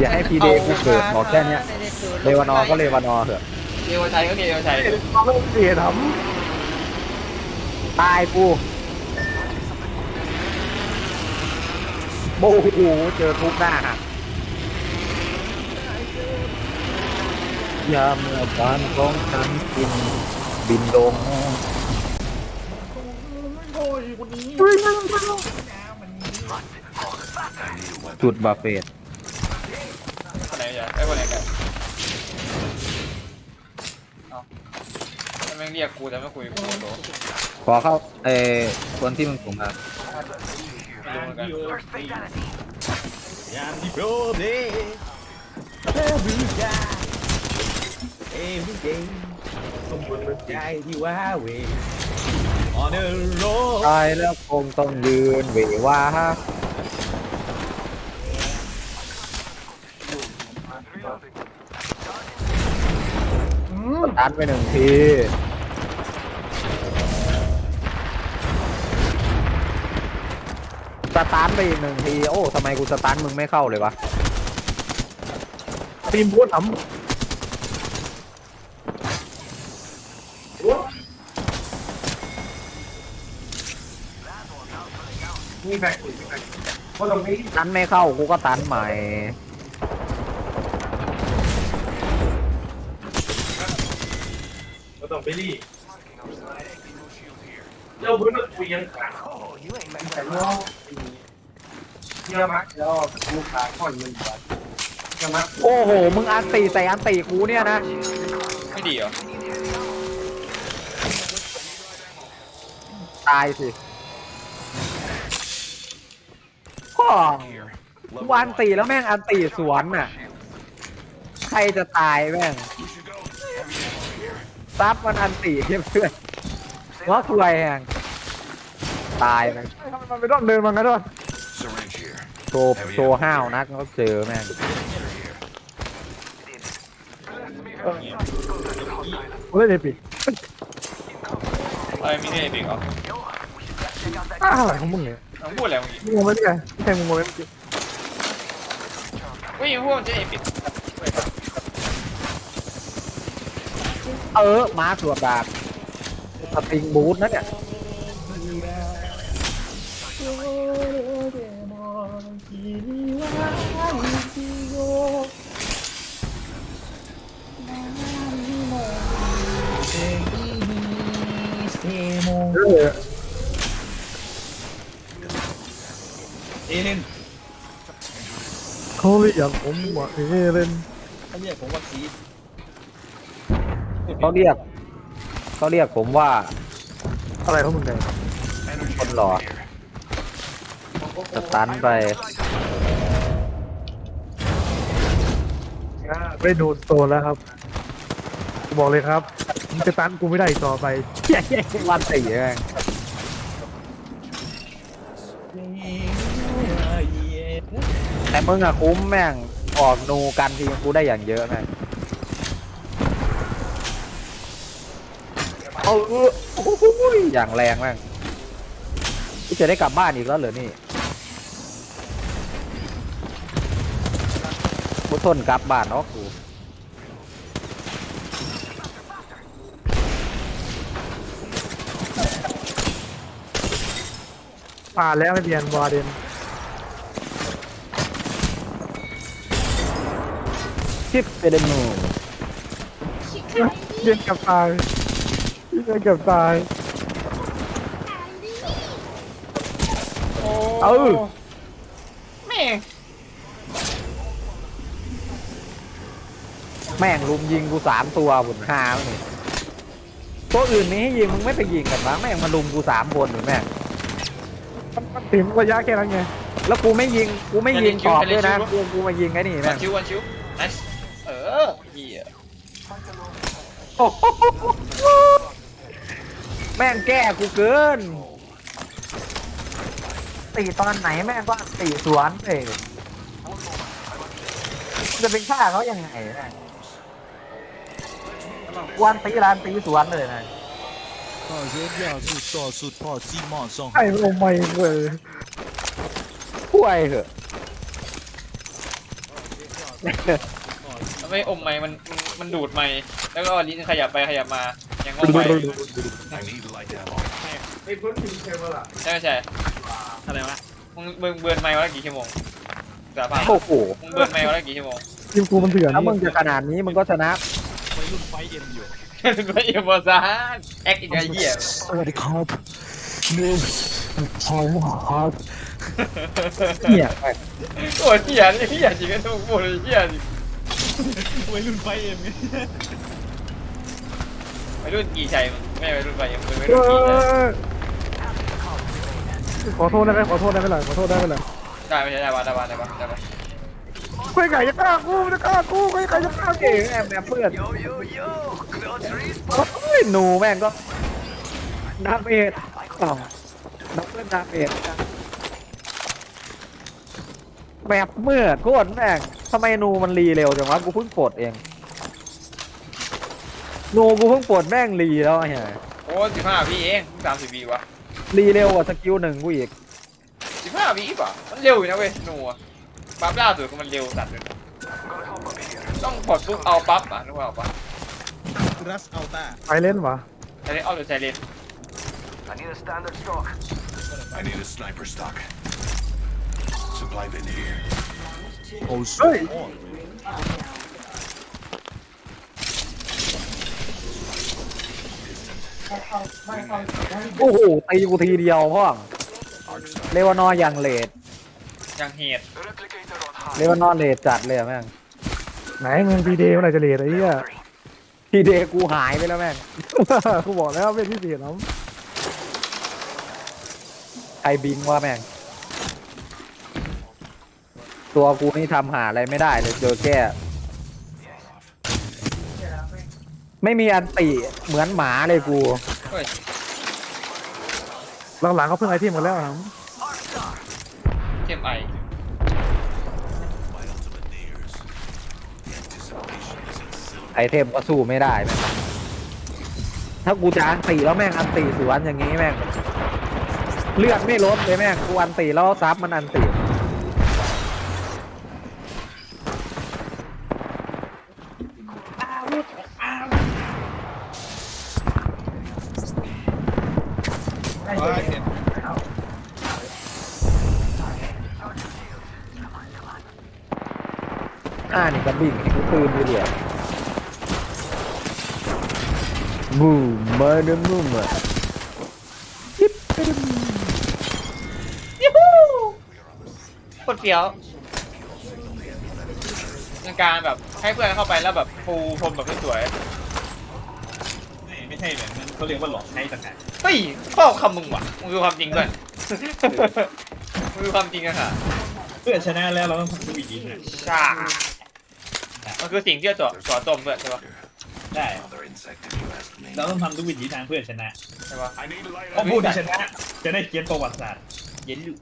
อย่าให้พีเดกูเกิดบอกแค่เนี้ยเลวานอร์ก็เลวานอร์เถอะเกวชัยก็เกวชัยเขาไม่เสียทตายกูโอ้โหเจอทุกหน้าหักยามเมื่อบ้านของฉันกินบินลงำโอ้ยคนนี้จุดบาเฟต คนไหนจะไอ้คนไหนกันเอ้าทำไมเรียกกูแต่ไม่คุยกับกูโตขอเข้าเออคนที่มึงส่งมา ไม่รู้เหมือนกันยามที่โปรเดย์เอวิกาเอวิเดย์สมบูรณ์ใจที่ว่าเว on the road ตายแล้วคงต้องยืนเววา ตันไปหนึ่งทีสตาร์ทไปอีกหนึ่งที โอ้ทำไมกูสตาร์ทมึงไม่เข้าเลยวะทีมพูดทำนี่แบกเพราะตรงนี้ตันไม่เข้า กูก็ตันใหม่ เราต้องไปรีเราเพิ่งคุยกันแต่ว่าเยอะมากแล้วลูกค้าก่อนเงินบาทเยอะมากโอ้โห มึงอันตีใส่อันตีกูเนี่ยนะ ไม่ดีเหรอ ตายสิก็กูอันตีแล้วแม่งอันตีสวนน่ะ ใครจะตายแม่ง ซับมันอันตีเพื่อนว่าคุยแหงตายแม่งมันไม่ต้องเดินมางั้นด้วย Syringe here. โชว์โชว์ห้าวนักก็เจอแม่งกูเล่นเอปิกเอ้ยมีเนี่ยเด็กเหรออะไรของมึงเนี่ยมึงพูดอะไรเมื่อกี้มึงงงไหมเนี่ยไม่ใช่มึงงงไหมเมื่อกี้เฮ้ยมึงพูดมันจะเอปิด เออ มาสวดดาบสปริงบูทนะเนี่ยเออเอเลนเขาเรียกผมว่าเอเลนเขาเรียกผมว่าซีด เขาเรียกเขาเรียกผมว่าอะไรของมึงเนี่ยคนหล่อสตันไปไปโดนโซนแล้วครับกูบอกเลยครับมึงจะตันกูไม่ได้อีกต่อไปวันตีแม่งแต่มึงอะคุ้มแม่งออกนูกันทีกูได้อย่างเยอะแม่ง เอาเออโอ้โหอย่างแรงแม่งกูจะได้กลับบ้านอีกแล้วเหรอนี่กูทนกลับบ้านเนาะกูผ่านแล้วไม่เรียนวาเดนชิปเปเดนูเรียนกับตา ยเรียนกับตายเออแม่งแม่งลุมยิงกูสามตัวบุญห้าแล้วนี่ตัวอื่นนี้ให้ยิงมึงไม่ไปยิงกันวะแม่งมาลุมกูสามคนหรือแม่งมันมันติมระยะแค่นั้นไงแล้วกูไม่ยิงกูไม่ยิงตอบด้วยนะกูกูมายิงไอ้นี่วัแม่นงชิววันชิว nice เออเหี้ย แม่งแก้กูเกินตีตอนไหนแม่งก็ตีสวนเลยจะเป็นฆ่าเขายังไงแม่งกวนตีร้านตีสวนเลยนะ 大人要是说是破鸡毛上 ไอ้โอ้ไม่เลย ป่วยเหอะ ทำ ไมอมไม้มันมันมันดูดไม้แล้วก็เอาลิ้นขยับไปขยับมายังงงไป I need light ammo. ใช่ไม่ใช่อะไรวะมึงมึงเบิร์นไม้วันละกี่ชั่วโมงสารภาพโอ้โหมึงเบิร์นไม้วันละกี่ชั่วโมงทีมกูมันเถื่อนถ้ามึงจะขนาดนี้มึงก็ชนะวัยรุ่นไฟเอ็มอยู่ไม่เอ็มบอซานแอคอีกไอ้เหี้ยสวัสดีครับนี่ทอยครับเนี่ยแม่งโอ้ยเหี้ยนี่เหี้ยจริงก็ต้องพูดเลยเหี้ยจริง วัยรุ่นไฟเอ็มไงวัยรุ่นกี่ชัยมึงไม่วัยรุ่นไปยังเป็นวัยเอรุ่นกี่ชัยอขอโทษได้ไหมขอโทษได้ไหมล่ะขอโทษได้ไหมล่ะได้ไม่ใช่ได้ปะได้ปะได้ปะได้ปะใครไก่จะกล้ากูจะกล้ากูใครไก่จะกล้ากูเอ้ยแม่งแม่งเพื่อนโอ้ยหนูแม่งก็ดับเอ็ดอ้าวดับเบิลดับเอ็ดแบบเมื่อโคตรแม่ง ทำไมหนูมันรีเร็วจังวะกูเพิ่งปลดเองหนูกูเพิ่งปลดแม่งรีแล้วไอ้เหี้ยโอ้สิบห้าวิเองสามสิบวิวะรีเร็วกว่าสกิลหนึ่งกูอีกสิบห้าวิป่ะมันเร็วอยู่นะเว้ยหนูอะปั๊บล่าสุดก็มันเร็วสัตว์เลยต้องกดปุ๊บเอาปั๊บอะนึกว่าเอาปั๊บรัสอัลต้าไปเล่นวะใช้เล่นเอาหรือใช้เล่น I need a sniper stock. Supply bin here. โอ้เฮ้ยโอ้โหตีกูทีเดียวพ่อเลวานอร์อย่างเลดอย่างเหตุเลวานอร์เลดจัดเลยอะแม่งไหนมึงพีเดย์เมื่อไหร่จะเลทไอ้เหี้ย ทีเดย์กูหายไปแล้วแม่งกูบอกแล้วเป็นพิเศษน้ใครบิงว่าแม่ง ตัวกูนี่ทำหาอะไรไม่ได้เลยเจอแก้ไม่มีอันติเหมือนหมาเลยกู เฮ้ยำหลังๆเขาเพิ่งไอเทมกันแล้วครับเทมไอ My ultimate nears. The anticipation is exhilarating. ไอเทมก็สู้ไม่ได้แม่งถ้ากูจะอันติแล้วแม่งอันติสวนอย่างงี้แม่ง เลือดไม่ลดเลยแม่งกูอันติแล้วซับมันอันติ บิ่งให้กูตื่นไปเดียวบูมมาเดมุมอะโคตรเฟี้ยวในการแบบให้เพื่อนเข้าไปแล้วแบบปูพรมแบบสวยไม่ใช่แบบนั้นเขาเรียกว่าหลอกใช้ต่างหากๆเฮ้ยข้อคำมึงว่ะมึงคือความจริงด้วยมึงคือความจริงอะค่ะ เพื่อชนะแล้วเราต้องทำทุกวิธีนะใช่ มันคือสิ่งที่จะต่อต่อต้มเพื่อนใช่ปะได้ Another insect if you ask me. เราต้องทำทุกวิธีทางเพื่อชนะใช่ปะ I need light เพราะ ammo. ผู้ที่ชนะจะได้เขียนประวัติศาสตร์เย็นลูก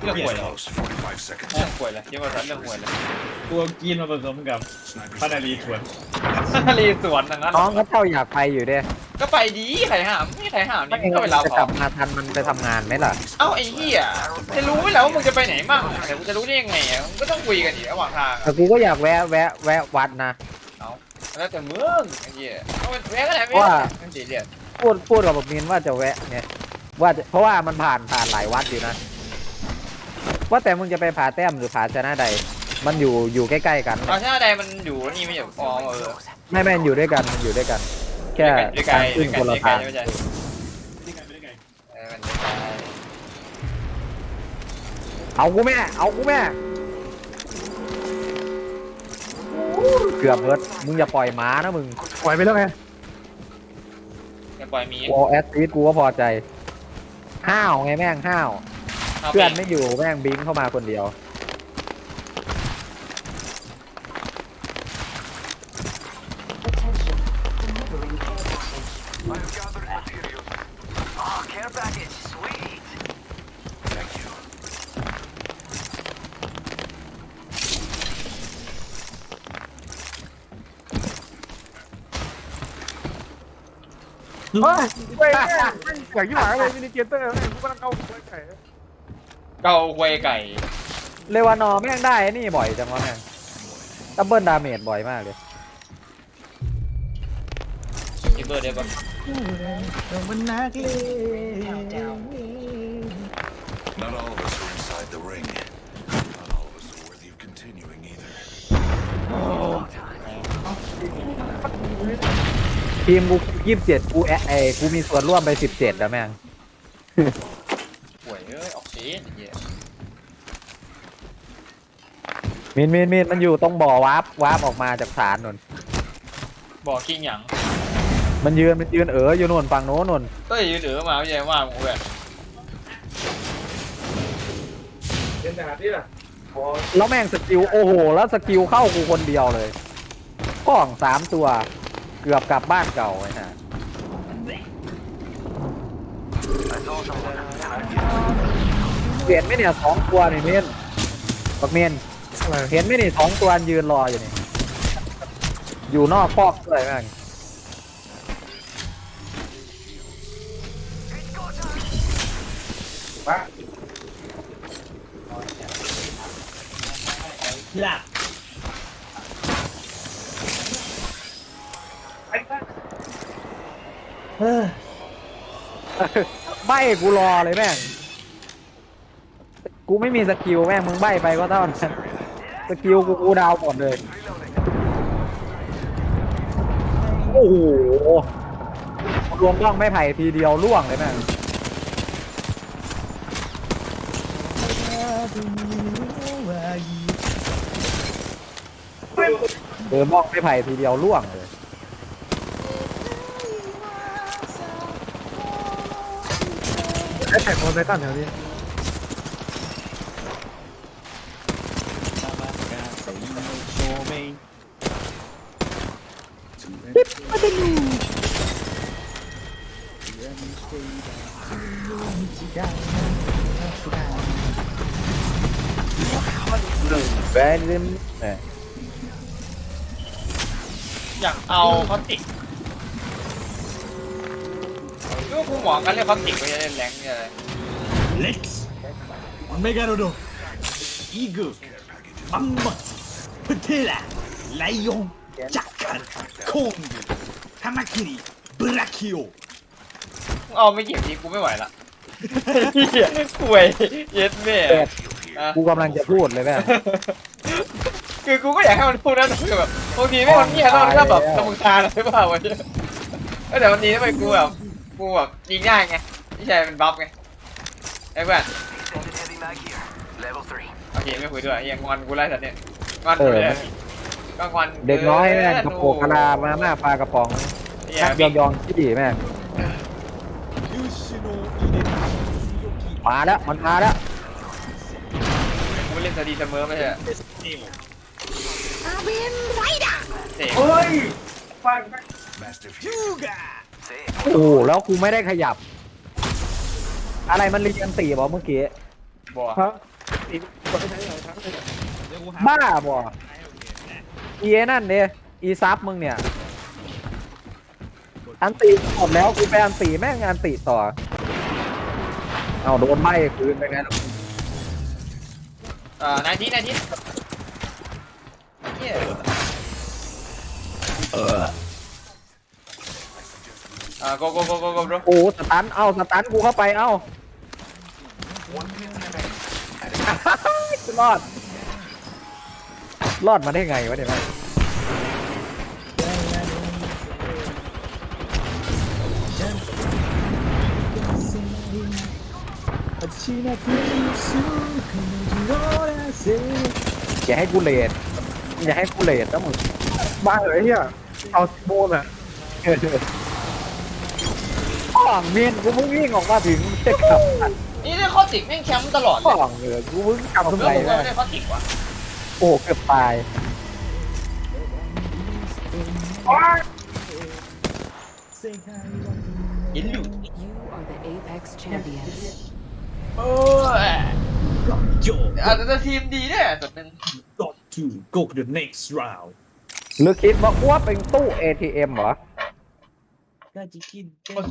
เรื่องหวยเหรอ Close. 45 seconds. เรื่องหวยเลยที่ว่าเรื่องหวยเลยตัวกีนมาผสมกับ Sniper พานา stock. รีสวน รีสวนทางนั้นน้องก็เจ้าอยากไปอยู่เด้ ก็ไปดีใครห้ามไม่มีใครห้ามไม่นี่มึงก็ไปลาจะขกอลับมาทันมันไปทำงานไหมล่ะ เอ้าไอ้เหี้ยจะรู้ไหมแล้วว่ามึงจะไปไหนมั่งแต่กูจะรู้ได้ยังไงอะมึงก็ต้องคุยกันอีกระหว่างทางแต่กูก็อยากแวะแวะแวะวัดนะ แล้วแต่มึงไอ้เหี้ยเอาแวะก็ได้ไม่ว่า ไม่เสียเรียสพูดพูดกับผมมินว่าจะแวะเนี่ย ว่าจะเพราะว่ามันผ่านผ่านหลายวัดอยู่นะ ว่าแต่มึงจะไปผาแต้มหรือผาชนะใด มันอยู่อยู่ใกล้ๆกัน เอาชาใดมันอยู่นี่ไม่อยู่อ๋อเออไม่แม่นอยู่ด้วยกันมันอยู่ด้วยกัน แค่ด้วยกันขึ้นด้วยคนกัละนทางไม่ใช่นี่ไงไม่ได้ไงเออมันด้วยกันเอากูแม่เอากูแม่เกือบเบิร์ดมึงอย่าปล่อยหมานะมึงปล่อยไปแล้วไงจะปล่อยมีกูเอาแอสซีดกูก็พอใจห้าวไงแม่งห้าวาเพื่อนไปไม่อยู่แม่งบิงเข้ามาคนเดียว เฮ้ยไปแม่งอยากยิ่หมายเลยมินิเกเตอร์แม่งกูกำลังเข้าไปไก่เกาควยไก่เลวานอร์แม่งได้ไอ้นี่บ่อยจังวะแม่งดับเบิลดาเมจบ่อยมากเลยคิปเบอร์เด้ปะมันนักเลง Not all ทีมกูยี่สิบเจ็ดกูแอะไอกูมีส่วนร่วมไปสิบเจ็ดแล้วแม่งป่วยเอ้ยออกซีนไอ้เหี้ยมินมินมินมันอยู่ตรงบ่อวาร์ปวาร์ปออกมาจากฐานนนบอกคิงหยังมันยืนมันยืนเอออยู่นนฝั่งโน้นนนก็อย่ายืนเอ๋อมาไม่ใช่ว่ามึงเว้ยแล้วแม่งสกิลโอ้โห แล้วสกิลเข้ากูคนเดียวเลยป้องสามตัว เกือบกลับบ้านเก่าไอ้ห่าเห็นไหมเนี่ยสองตัวนี่เมนบักเมนอะไรเห็นไหมนี่สองตัวยืนรออยู่นี่ อยู่นอกคอกด้วยแม่งหลัก ใบกูรอเลยแม่ง กูไม่มีสกิลแม่งมึงใบไปก็เท่านั้นสกิลกูกูดาวหมดเลย โอ้โหรวมบ้องไม่ไผ่ทีเดียวล่วงเลยแม่งเออบ้องไม่ไผ่ทีเดียวล่วงเลย ไอ้แท็กโอนไททันแถวนี้โชว์ไม่แบนลิมเนี่ยอยากเอาคอติก ดูกูหมอกันเล่นคอติกไปจะเล่นแรงเนี่ยเลยเล็กซ์เมกาโดโดอีเกิลมัมมัสพุเทล่าไลออนจักรันคงฮามาคิริบราคิโอมึงเอาไม่เก็บทีกูไม่ไหวละเหี้ยป่วยเย็ดแม่อะกูกำลังจะพูดเลยแม่ง คือกูก็อยากให้มันพูดนะแต่คือแบบบางทีไม่มันเงียบแล้วมันก็แบบตะมึงตาหรือเปล่าวะเนี่ยเออแต่วันนี้ทำไมกูแบบ กูแบบยิงง่ายไงพี่ชายเป็นบัฟไงไอ้เพื่อนโอเคไม่คุยด้วยยังงอนกูไล่สัตว์เนี่ยงอนกูเลยก็งอนเด็กน้อยแม่งกระโปรงกระลามาม่าปลากระป๋องเนี่ยนักยองยองที่ดีแม่งยูชิโนอิเดะซิโยกิมาแล้วมันมาแล้วกูเล่นสดีเสมอไม่ใช่เหรอเอสเอลเจ๋ง Master ยูกา โอ้โหแล้วกูไม่ได้ขยับ อะไรมันเรียนตีบอกเมื่อกี้บัวฮะอีกคนไม่ใช่เหรอครับเดี๋ยวกูหาบ้าบ่อีเอนั่นเนี่ยอีซับมึงเนี่ย อันตีหมดแล้วกูไปอันตีแม่งอันตีต่อ เอาโดนไหม้คืนไปไงล่ะอ่านายทีนายทีเนี่ยอ่า โกโกโกโกโกบรโอ้สตันเอาสตันกูเข้าไปเอารอด รอดมาได้ไงวะเนี่ยแม่งชินาคุซุคุโนราเซอย่าให้กูเลดอย่าให้กูเลดนะมึงบ้าเหรอไอ้เหี้ยเอาโมนอะ ป้องเมียนกูเพิ่งวิ่งออกมาถึงจะกลับนี่ได้ข้อติกแม่งแชมป์ตลอดเลป้ยองเออกูเพิ่งกลับผมทำเลืไมอกผมก็นะไม่ได้ข้อติกว่ะโอ้เกือบตายยินอยู่ You are the Apex champions. โอ้ยโยอาจจะทีมดีเนี่ยแต่เป็น got to go to the next round หรือคิดว่าอ้วเป็นตู้ ATM เหรอก็จะกิน